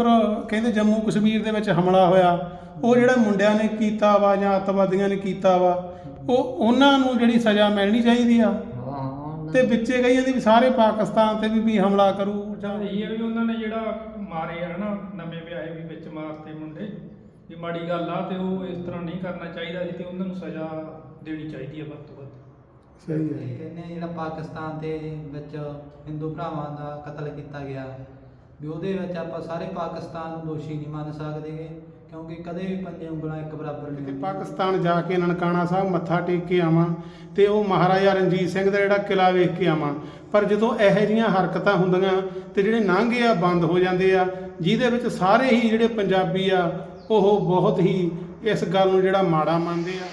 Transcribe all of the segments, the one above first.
ਉਧਰ ਕਹਿੰਦੇ ਜੰਮੂ ਕਸ਼ਮੀਰ ਦੇ ਵਿੱਚ ਹਮਲਾ ਹੋਇਆ। ਉਹ ਜਿਹੜਾ ਮੁੰਡਿਆਂ ਨੇ ਕੀਤਾ ਵਾ ਜਾਂ ਅੱਤਵਾਦੀਆਂ ਨੇ ਕੀਤਾ ਵਾ ਉਹ ਉਹਨਾਂ ਨੂੰ ਜਿਹੜੀ ਸਜ਼ਾ ਮਿਲਣੀ ਚਾਹੀਦੀ ਆ। ਤੇ ਵਿੱਚੇ ਕਹੀਆਂ ਦੀ ਵੀ ਸਾਰੇ ਪਾਕਿਸਤਾਨ ਤੇ ਵੀ ਵੀ ਹਮਲਾ ਕਰੂ ਜਾਂ ਇਹ ਹੈ ਵੀ ਉਹਨਾਂ ਨੇ ਜਿਹੜਾ ਮਾਰੇ ਆ ਨਾ ਨਵੇਂ ਵਿਆਹੇ ਵੀ ਵਿੱਚ ਮਾਰਤੇ ਮੁੰਡੇ। ਵੀ ਮਾੜੀ ਗੱਲ ਆ ਤੇ ਉਹ ਇਸ ਤਰ੍ਹਾਂ ਨਹੀਂ ਕਰਨਾ ਚਾਹੀਦਾ ਸੀ ਤੇ ਉਹਨਾਂ ਨੂੰ ਸਜ਼ਾ ਦੇਣੀ ਚਾਹੀਦੀ ਹੈ ਵੱਧ ਤੋਂ ਵੱਧ। ਸਹੀ ਕਹਿੰਦੇ ਆ ਜਿਹੜਾ ਪਾਕਿਸਤਾਨ ਦੇ ਵਿੱਚ ਹਿੰਦੂ ਭਰਾਵਾਂ ਦਾ ਕਤਲ ਕੀਤਾ ਗਿਆ ਵੀ ਉਹਦੇ ਵਿੱਚ ਆਪਾਂ ਸਾਰੇ ਪਾਕਿਸਤਾਨ ਨੂੰ ਦੋਸ਼ੀ ਨਹੀਂ ਮੰਨ ਸਕਦੇਗੇ ਕਿਉਂਕਿ ਕਦੇ ਵੀ ਪੰਜੇ ਉਂਗਲਾਂ ਇੱਕ ਬਰਾਬਰ ਨਹੀਂ ਤੇ। ਪਾਕਿਸਤਾਨ ਜਾ ਕੇ ਨਨਕਾਣਾ ਸਾਹਿਬ ਮੱਥਾ ਟੇਕ ਕੇ ਆਵਾਂ ਤੇ ਉਹ ਮਹਾਰਾਜਾ ਰਣਜੀਤ ਸਿੰਘ ਦਾ ਜਿਹੜਾ ਕਿਲਾ ਵੇਖ ਕੇ ਆਵਾਂ ਪਰ ਜਦੋਂ ਇਹੋ ਜਿਹੀਆਂ ਹਰਕਤਾਂ ਹੁੰਦੀਆਂ ਤੇ ਜਿਹੜੇ ਨਾਂਗੇ ਆ ਬੰਦ ਹੋ ਜਾਂਦੇ ਆ ਜਿਹਦੇ ਵਿੱਚ ਸਾਰੇ ਹੀ ਜਿਹੜੇ ਪੰਜਾਬੀ ਆ ਉਹ ਬਹੁਤ ਹੀ ਇਸ ਗੱਲ ਨੂੰ ਜਿਹੜਾ ਮਾੜਾ ਮੰਨਦੇ ਆ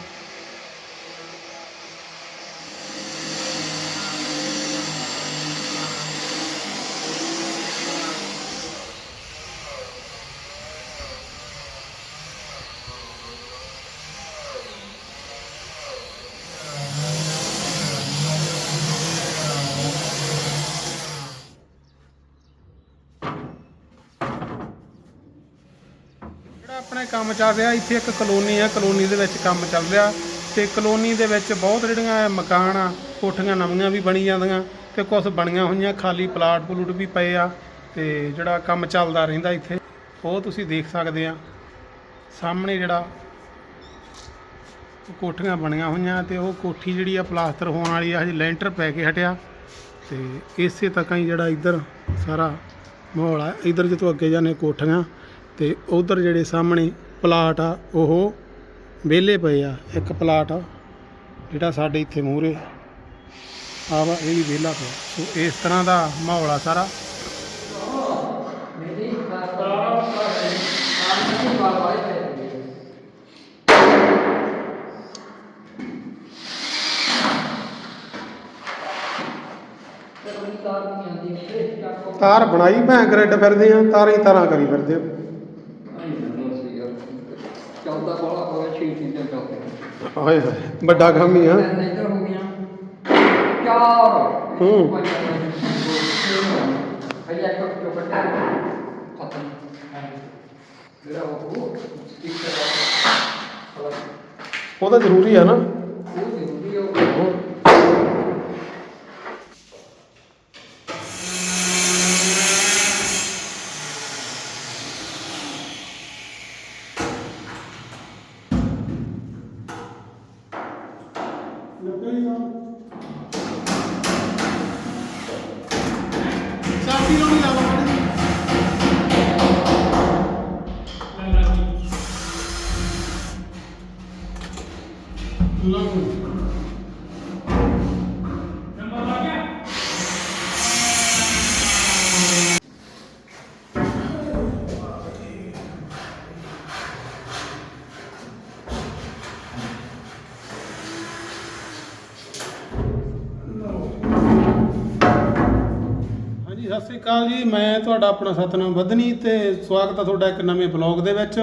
ਜਿਹੜਾ ਆਪਣੇ ਕੰਮ ਚੱਲ ਰਿਹਾ, ਇੱਥੇ ਇੱਕ ਕਲੋਨੀ ਆ, ਕਲੋਨੀ ਦੇ ਵਿੱਚ ਕੰਮ ਚੱਲ ਰਿਹਾ ਤੇ ਕਲੋਨੀ ਦੇ ਵਿੱਚ ਬਹੁਤ ਜਿਹੜੀਆਂ ਮਕਾਨ ਆ, ਕੋਠੀਆਂ ਨਵੀਆਂ ਵੀ ਬਣੀ ਜਾਂਦੀਆਂ ਤੇ ਕੁਝ ਬਣੀਆਂ ਹੋਈਆਂ, ਖਾਲੀ ਪਲਾਟ ਪਲੂਟ ਵੀ ਪਏ ਆ ਤੇ ਜਿਹੜਾ ਕੰਮ ਚੱਲਦਾ ਰਹਿੰਦਾ ਇੱਥੇ, ਉਹ ਤੁਸੀਂ ਦੇਖ ਸਕਦੇ ਆ। ਸਾਹਮਣੇ ਜਿਹੜਾ ਕੋਠੀਆਂ ਬਣੀਆਂ ਹੋਈਆਂ ਤੇ ਉਹ ਕੋਠੀ ਜਿਹੜੀ ਆ ਪਲਾਸਟਰ ਹੋਣ ਵਾਲੀ ਆ, ਹਜੇ ਲੈਂਟਰ ਪੈ ਕੇ ਹਟਿਆ ਤੇ ਇਸੇ ਤੱਕ ਹੀ ਜਿਹੜਾ ਇੱਧਰ ਸਾਰਾ ਮਾਹੌਲ ਆ, ਇੱਧਰ ਜਦੋਂ ਅੱਗੇ ਜਾਂਦੇ ਕੋਠੀਆਂ ਤੇ ਉਧਰ ਜਿਹੜੇ ਸਾਹਮਣੇ ਪਲਾਟ ਆ, ਉਹ ਵਿਹਲੇ ਪਏ ਆ। ਇੱਕ ਪਲਾਟ ਆ, ਜਿਹੜਾ ਸਾਡੇ ਇੱਥੇ ਮੂਹਰੇ ਆ ਵਾ, ਇਹ ਵੀ ਵਿਹਲਾ ਪਿਆ। ਸੋ ਇਸ ਤਰ੍ਹਾਂ ਦਾ ਮਾਹੌਲ ਆ ਸਾਰਾ। ਤਾਰ ਬਣਾਈ ਭੈਂ ਗ੍ਰਿਡ ਫਿਰਦੇ ਆ। ਤਾਰਾਂ ਹੀ ਤਾਰਾਂ ਕਰੀ ਫਿਰਦੇ ਆ। ਚੌਦਾ ਬੋਲਾ ਹੋਇਆ ਛੇ ਚੀਜ਼ਾਂ ਚੌਥੇ ਹਾਏ ਹਾਏ ਵੱਡਾ ਕੰਮ ਹੀ ਆ। ਤਿੰਨ ਹੋ ਗਈਆਂ ਚਾਰ। ਹੂੰ। ਖਤਮ। ਉਹ ਸਪੀਕਰ ਆ ਉਹ ਤਾਂ ਜ਼ਰੂਰੀ ਆ ਨਾ। Pilonga. ਸਤਿ ਸ੍ਰੀ ਅਕਾਲ ਜੀ, ਮੈਂ ਤੁਹਾਡਾ ਆਪਣਾ ਸਤਨਾਮ ਬੱਧਨੀ ਤੇ ਸਵਾਗਤ ਹੈ ਤੁਹਾਡਾ ਇੱਕ ਨਵੇਂ ਬਲੌਗ ਦੇ ਵਿੱਚ।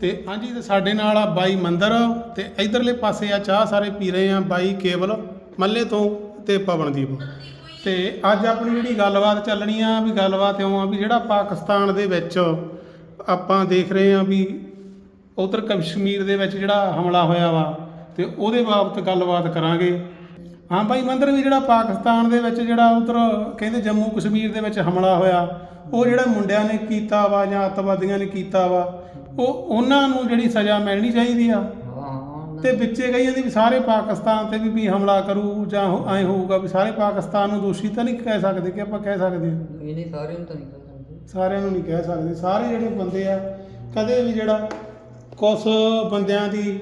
ਤੇ ਹਾਂਜੀ, ਤੇ ਸਾਡੇ ਨਾਲ ਆ ਬਾਈ ਮੰਦਰ ਤੇ ਇਧਰਲੇ ਪਾਸੇ ਆ ਚਾਹ ਸਾਰੇ ਪੀ ਰਹੇ ਆ ਬਾਈ ਕੇਵਲ ਮੱਲੇ ਤੋਂ ਤੇ ਪਵਨਦੀਪ ਤੇ ਅੱਜ ਆਪਣੀ ਜਿਹੜੀ ਗੱਲਬਾਤ ਚੱਲਣੀ ਆ, ਵੀ ਗੱਲਬਾਤ ਇਉਂ ਆ ਵੀ ਜਿਹੜਾ ਪਾਕਿਸਤਾਨ ਦੇ ਵਿੱਚ ਆਪਾਂ ਦੇਖ ਰਹੇ ਆ ਵੀ ਉਧਰ ਕਸ਼ਮੀਰ ਦੇ ਵਿੱਚ ਜਿਹੜਾ ਹਮਲਾ ਹੋਇਆ ਵਾ, ਤੇ ਉਹਦੇ ਬਾਬਤ ਗੱਲਬਾਤ ਕਰਾਂਗੇ। ਹਾਂ ਭਾਈ ਮੰਦਰ ਵੀ ਜਿਹੜਾ ਪਾਕਿਸਤਾਨ ਦੇ ਵਿੱਚ ਜਿਹੜਾ ਉਧਰ ਕਹਿੰਦੇ ਜੰਮੂ ਕਸ਼ਮੀਰ ਦੇ ਵਿੱਚ ਹਮਲਾ ਹੋਇਆ ਉਹ ਜਿਹੜਾ ਮੁੰਡਿਆਂ ਨੇ ਕੀਤਾ ਵਾ ਜਾਂ ਅੱਤਵਾਦੀਆਂ ਨੇ ਕੀਤਾ ਵਾ ਉਹ ਉਹਨਾਂ ਨੂੰ ਜਿਹੜੀ ਸਜ਼ਾ ਮਿਲਣੀ ਚਾਹੀਦੀ ਆ। ਤੇ ਵਿੱਚੇ ਕਹੀਆਂ ਦੀ ਵੀ ਸਾਰੇ ਪਾਕਿਸਤਾਨ ਤੇ ਵੀ ਵੀ ਹਮਲਾ ਕਰੂ ਜਾਂ ਐ ਹੋਊਗਾ ਵੀ ਸਾਰੇ ਪਾਕਿਸਤਾਨ ਨੂੰ ਦੋਸ਼ੀ ਤਾਂ ਨਹੀਂ ਕਹਿ ਸਕਦੇ ਕਿ ਆਪਾਂ ਕਹਿ ਸਕਦੇ ਹਾਂ। ਇਹ ਨਹੀਂ ਸਾਰਿਆਂ ਨੂੰ ਤਾਂ ਨਹੀਂ ਕਰ ਸਕਦੇ। ਸਾਰਿਆਂ ਨੂੰ ਨਹੀਂ ਕਹਿ ਸਕਦੇ। ਸਾਰੇ ਜਿਹੜੇ ਬੰਦੇ ਆ ਕਦੇ ਵੀ ਜਿਹੜਾ ਕੁਝ ਬੰਦਿਆਂ ਦੀ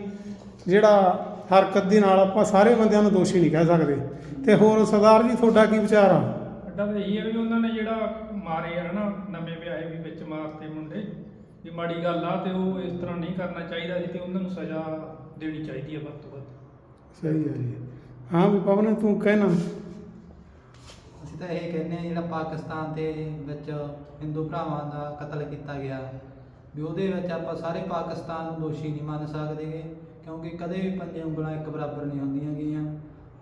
ਜਿਹੜਾ ਹਰਕਤ ਦੇ ਨਾਲ ਆਪਾਂ ਸਾਰੇ ਬੰਦਿਆਂ ਨੂੰ ਦੋਸ਼ੀ ਨਹੀਂ ਕਹਿ ਸਕਦੇ। ਤੇ ਹੋਰ ਸਰਦਾਰ ਜੀ ਤੁਹਾਡਾ ਕੀ ਵਿਚਾਰ ਆ? ਅੱਡਾ ਤਾਂ ਇਹ ਹੈ ਵੀ ਉਹਨਾਂ ਨੇ ਜਿਹੜਾ ਮਾਰੇ ਆ ਨਾ ਨਵੇਂ ਵਿਆਹੇ ਵੀ ਵਿੱਚ ਮਾਰਤੇ ਮੁੰਡੇ। ਵੀ ਮਾੜੀ ਗੱਲ ਆ ਤੇ ਉਹ ਇਸ ਤਰ੍ਹਾਂ ਨਹੀਂ ਕਰਨਾ ਚਾਹੀਦਾ ਸੀ ਤੇ ਉਹਨਾਂ ਨੂੰ ਸਜ਼ਾ ਦੇਣੀ ਚਾਹੀਦੀ ਹੈ ਵੱਧ ਤੋਂ ਵੱਧ। ਸਹੀ ਹੈ ਜੀ। ਹਾਂ ਵੀ ਪਵਨ ਤੂੰ ਕਹਿਣਾ। ਅਸੀਂ ਤਾਂ ਇਹ ਕਹਿੰਦੇ ਆ ਜਿਹੜਾ ਪਾਕਿਸਤਾਨ ਦੇ ਵਿੱਚ ਹਿੰਦੂ ਭਰਾਵਾਂ ਦਾ ਕਤਲ ਕੀਤਾ ਗਿਆ ਵੀ ਉਹਦੇ ਵਿੱਚ ਆਪਾਂ ਸਾਰੇ ਪਾਕਿਸਤਾਨ ਨੂੰ ਦੋਸ਼ੀ ਨਹੀਂ ਮੰਨ ਸਕਦੇਗੇ ਕਿਉਂਕਿ ਕਦੇ ਵੀ ਪੰਜੇ ਉਂਗਲਾਂ ਇੱਕ ਬਰਾਬਰ ਨਹੀਂ ਹੁੰਦੀਆਂ ਗਈਆਂ।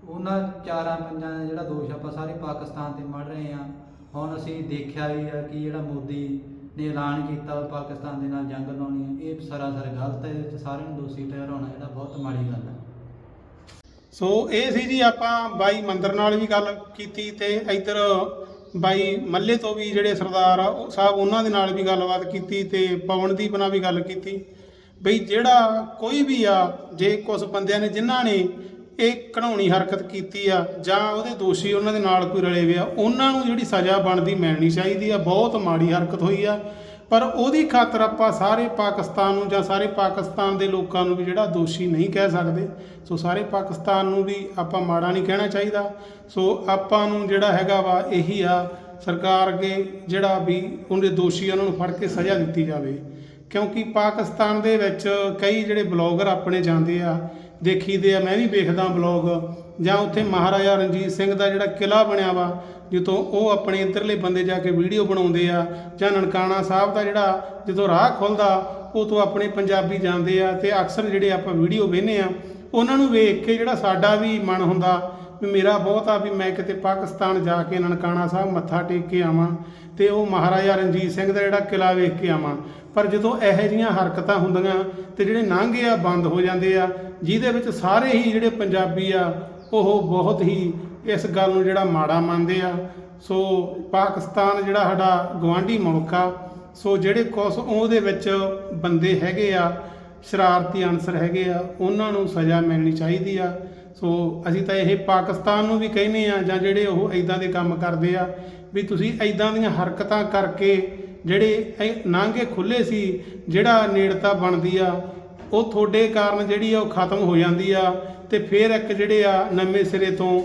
ਉਹਨਾਂ ਚਾਰਾਂ ਪੰਜਾਂ ਦਾ ਜਿਹੜਾ ਦੋਸ਼ ਆਪਾਂ ਸਾਰੇ ਪਾਕਿਸਤਾਨ ਤੇ ਮੜ ਰਹੇ ਆ ਹੁਣ ਅਸੀਂ ਦੇਖਿਆ ਵੀ ਆ ਕਿ ਜਿਹੜਾ ਮੋਦੀ ਨੇ ਐਲਾਨ ਕੀਤਾ ਪਾਕਿਸਤਾਨ ਦੇ ਨਾਲ ਜੰਗ ਲਾਉਣੀ ਹੈ ਇਹ ਸਰਾਸਰ ਗਲਤ ਹੈ ਇਹਦੇ ਵਿੱਚ ਸਾਰਿਆਂ ਨੂੰ ਦੋਸ਼ੀ ਠਹਿਰਾਉਣਾ ਜਿਹੜਾ ਬਹੁਤ ਮਾੜੀ ਗੱਲ ਹੈ ਸੋ ਇਹ ਸੀ ਜੀ ਆਪਾਂ ਬਾਈ ਮੰਦਰ ਨਾਲ ਵੀ ਗੱਲ ਕੀਤੀ ਤੇ ਇੱਧਰ ਬਾਈ ਮੱਲੇ ਤੋਂ ਵੀ ਜਿਹੜੇ ਸਰਦਾਰ ਆ, ਉਹ ਸਾਹਿਬ ਉਹਨਾਂ ਦੇ ਨਾਲ ਵੀ ਗੱਲਬਾਤ ਕੀਤੀ ਤੇ ਪਵਨਦੀਪ ਨਾਲ ਵੀ ਗੱਲ ਕੀਤੀ। ਬਈ ਜਿਹੜਾ ਕੋਈ ਵੀ ਆ, ਜੇ ਕੁਝ ਬੰਦਿਆਂ ਨੇ ਜਿਨ੍ਹਾਂ ਨੇ ਇਹ ਘਣਾਉਣੀ ਹਰਕਤ ਕੀਤੀ ਆ ਜਾਂ ਉਹਦੇ ਦੋਸ਼ੀ ਉਹਨਾਂ ਦੇ ਨਾਲ ਕੋਈ ਰਲੇ ਵੇ ਆ, ਉਹਨਾਂ ਨੂੰ ਜਿਹੜੀ ਸਜ਼ਾ ਬਣਦੀ ਮਿਲਣੀ ਚਾਹੀਦੀ ਆ, ਬਹੁਤ ਮਾੜੀ ਹਰਕਤ ਹੋਈ ਆ। ਪਰ ਉਹਦੀ ਖਾਤਰ ਆਪਾਂ ਸਾਰੇ ਪਾਕਿਸਤਾਨ ਨੂੰ ਜਾਂ ਸਾਰੇ ਪਾਕਿਸਤਾਨ ਦੇ ਲੋਕਾਂ ਨੂੰ ਵੀ ਜਿਹੜਾ ਦੋਸ਼ੀ ਨਹੀਂ ਕਹਿ ਸਕਦੇ, ਸੋ ਸਾਰੇ ਪਾਕਿਸਤਾਨ ਨੂੰ ਵੀ ਆਪਾਂ ਮਾੜਾ ਨਹੀਂ ਕਹਿਣਾ ਚਾਹੀਦਾ। ਸੋ ਆਪਾਂ ਨੂੰ ਜਿਹੜਾ ਹੈਗਾ ਵਾ ਇਹੀ ਆ, ਸਰਕਾਰ ਅੱਗੇ ਜਿਹੜਾ ਵੀ ਉਹਦੇ ਦੋਸ਼ੀ ਉਹਨਾਂ ਨੂੰ ਫੜ ਕੇ ਸਜ਼ਾ ਦਿੱਤੀ ਜਾਵੇ। ਕਿਉਂਕਿ ਪਾਕਿਸਤਾਨ ਦੇ ਵਿੱਚ ਕਈ ਜਿਹੜੇ ਬਲੌਗਰ ਆਪਣੇ ਜਾਂਦੇ ਆ, ਦੇਖੀਦੇ ਆ, ਮੈਂ ਵੀ ਵੇਖਦਾ ਬਲੌਗ, ਜਾਂ ਉੱਥੇ ਮਹਾਰਾਜਾ ਰਣਜੀਤ ਸਿੰਘ ਦਾ ਜਿਹੜਾ ਕਿਲਾ ਬਣਿਆ ਵਾ ਜਦੋਂ ਉਹ ਆਪਣੇ ਇੱਧਰਲੇ ਬੰਦੇ ਜਾ ਕੇ ਵੀਡੀਓ ਬਣਾਉਂਦੇ ਆ, ਜਾਂ ਨਨਕਾਣਾ ਸਾਹਿਬ ਦਾ ਜਿਹੜਾ ਜਦੋਂ ਰਾਹ ਖੁੱਲਦਾ ਉਹ ਤੋਂ ਆਪਣੇ ਪੰਜਾਬੀ ਜਾਂਦੇ ਆ ਤੇ ਅਕਸਰ ਜਿਹੜੇ ਆਪਾਂ ਵੀਡੀਓ ਵੇਖਨੇ ਆ, ਉਹਨਾਂ ਨੂੰ ਵੇਖ ਕੇ ਜਿਹੜਾ ਸਾਡਾ ਵੀ ਮਨ ਹੁੰਦਾ ਵੀ ਮੇਰਾ ਬਹੁਤ ਆ ਵੀ ਮੈਂ ਕਿਤੇ ਪਾਕਿਸਤਾਨ ਜਾ ਕੇ ਨਨਕਾਣਾ ਸਾਹਿਬ ਮੱਥਾ ਟੇਕ ਕੇ ਆਵਾਂ ਤੇ ਉਹ ਮਹਾਰਾਜਾ ਰਣਜੀਤ ਸਿੰਘ ਦਾ ਜਿਹੜਾ ਕਿਲਾ ਵੇਖ ਕੇ ਆਵਾਂ। ਪਰ ਜਦੋਂ ਇਹੋ ਜਿਹੀਆਂ ਹਰਕਤਾਂ ਹੁੰਦੀਆਂ ਤੇ ਜਿਹੜੇ ਨਾਂਗੇ ਆ, ਬੰਦ ਹੋ ਜਾਂਦੇ ਆ, ਜਿਹਦੇ ਵਿੱਚ ਸਾਰੇ ਹੀ ਜਿਹੜੇ ਪੰਜਾਬੀ ਆ, ਉਹ ਬਹੁਤ ਹੀ ਇਸ ਗੱਲ ਨੂੰ ਜਿਹੜਾ ਮਾੜਾ ਮੰਨਦੇ ਆ। ਸੋ ਪਾਕਿਸਤਾਨ ਜਿਹੜਾ ਸਾਡਾ ਗਵਾਂਢੀ ਮੁਲਕ ਆ, ਸੋ ਜਿਹੜੇ ਕੁਛ ਉਹਦੇ ਵਿੱਚ ਬੰਦੇ ਹੈਗੇ ਆ, ਸ਼ਰਾਰਤੀ ਅਨਸਰ ਹੈਗੇ ਆ, ਉਹਨਾਂ ਨੂੰ ਸਜ਼ਾ ਮਿਲਣੀ ਚਾਹੀਦੀ ਆ। ਸੋ ਅਸੀਂ ਤਾਂ ਇਹ ਪਾਕਿਸਤਾਨ ਨੂੰ ਵੀ ਕਹਿੰਦੇ ਆ ਜਾਂ ਜਿਹੜੇ ਉਹ ਇਦਾਂ ਦੇ ਕੰਮ ਕਰਦੇ ਆ, ਵੀ ਤੁਸੀਂ ਇਦਾਂ ਦੀਆਂ ਹਰਕਤਾਂ ਕਰਕੇ ਜਿਹੜੇ ਇਹ ਨਾਂਗੇ ਖੁੱਲੇ ਸੀ, ਜਿਹੜਾ ਨੇੜਤਾ ਬਣਦੀ ਆ, ਉਹ ਤੁਹਾਡੇ ਕਾਰਨ ਜਿਹੜੀ ਆ ਉਹ ਖਤਮ ਹੋ ਜਾਂਦੀ ਆ ਤੇ ਫਿਰ ਇੱਕ ਜਿਹੜੇ ਆ ਨਵੇਂ ਸਿਰੇ ਤੋਂ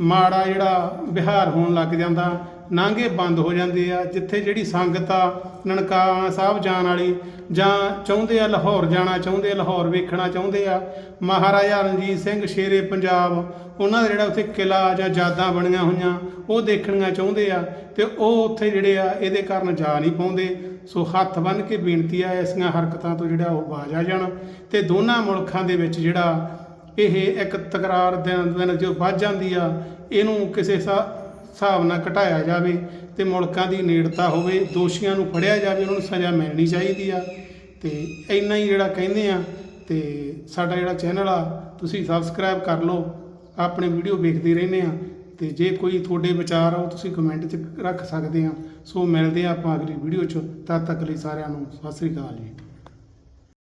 ਮਾੜਾ ਜਿਹੜਾ ਵਿਹਾਰ ਹੋਣ ਲੱਗ ਜਾਂਦਾ। ਨਾਂਗੇ ਬੰਦ ਹੋ ਜਾਂਦੇ ਆ, ਜਿੱਥੇ ਜਿਹੜੀ ਸੰਗਤ ਆ, ਨਨਕਾਣਾ ਸਾਹਿਬ ਜਾਣ ਵਾਲੀ ਜਾਂ ਚਾਹੁੰਦੇ ਆ ਲਾਹੌਰ ਜਾਣਾ, ਚਾਹੁੰਦੇ ਆ ਲਾਹੌਰ ਵੇਖਣਾ, ਚਾਹੁੰਦੇ ਆ ਮਹਾਰਾਜਾ ਰਣਜੀਤ ਸਿੰਘ ਸ਼ੇਰੇ ਪੰਜਾਬ, ਉਹਨਾਂ ਦਾ ਜਿਹੜਾ ਉੱਥੇ ਕਿਲਾ ਜਾਂ ਯਾਦਾਂ ਬਣੀਆਂ ਹੋਈਆਂ, ਉਹ ਦੇਖਣੀਆਂ ਚਾਹੁੰਦੇ ਆ ਤੇ ਉਹ ਉੱਥੇ ਜਿਹੜੇ ਆ, ਇਹਦੇ ਕਾਰਨ ਜਾ ਨਹੀਂ ਪਾਉਂਦੇ। ਸੋ ਹੱਥ ਬੰਨ੍ਹ ਕੇ ਬੇਨਤੀ ਆ ਐਸੀਆਂ ਹਰਕਤਾਂ ਤੋਂ ਜਿਹੜਾ ਉਹ ਬਾਜ ਆ ਜਾਣ ਤੇ ਦੋਨਾਂ ਮੁਲਕਾਂ ਦੇ ਵਿੱਚ ਜਿਹੜਾ ਇਹ ਇੱਕ ਤਕਰਾਰ ਦਿਨ ਦਿਨ ਜੋ ਵੱਧ ਜਾਂਦੀ ਆ, ਇਹਨੂੰ ਕਿਸੇ ਸਾ- ਹਿਸਾਬ ਨਾਲ ਘਟਾਇਆ ਜਾਵੇ ਤੇ ਮੁਲਕਾਂ ਦੀ ਨੇੜਤਾ ਹੋਵੇ, ਦੋਸ਼ੀਆਂ ਨੂੰ ਫੜਿਆ ਜਾਵੇ, ਉਹਨਾਂ ਨੂੰ ਸਜ਼ਾ ਮਿਲਣੀ ਚਾਹੀਦੀ ਆ। ਤੇ ਇੰਨਾ ਹੀ ਜਿਹੜਾ ਕਹਿੰਦੇ ਆ, ਤੇ ਸਾਡਾ ਜਿਹੜਾ ਚੈਨਲ ਆ, ਤੁਸੀਂ ਸਬਸਕ੍ਰਾਈਬ ਕਰ ਲਓ, ਆਪਣੇ ਵੀਡੀਓ ਵੇਖਦੇ ਰਹਿੰਦੇ ਆ। ਤੇ ਜੇ ਕੋਈ ਤੁਹਾਡੇ ਵਿਚਾਰ ਆ, ਉਹ ਤੁਸੀਂ ਕਮੈਂਟ 'ਚ ਰੱਖ ਸਕਦੇ ਆ। ਸੋ ਮਿਲਦੇ ਆ ਆਪਾਂ ਅਗਲੀ ਵੀਡੀਓ 'ਚ। ਤਦ ਤੱਕ ਲਈ ਸਾਰਿਆਂ ਨੂੰ ਸਤਿ ਸ੍ਰੀ ਅਕਾਲ ਜੀ।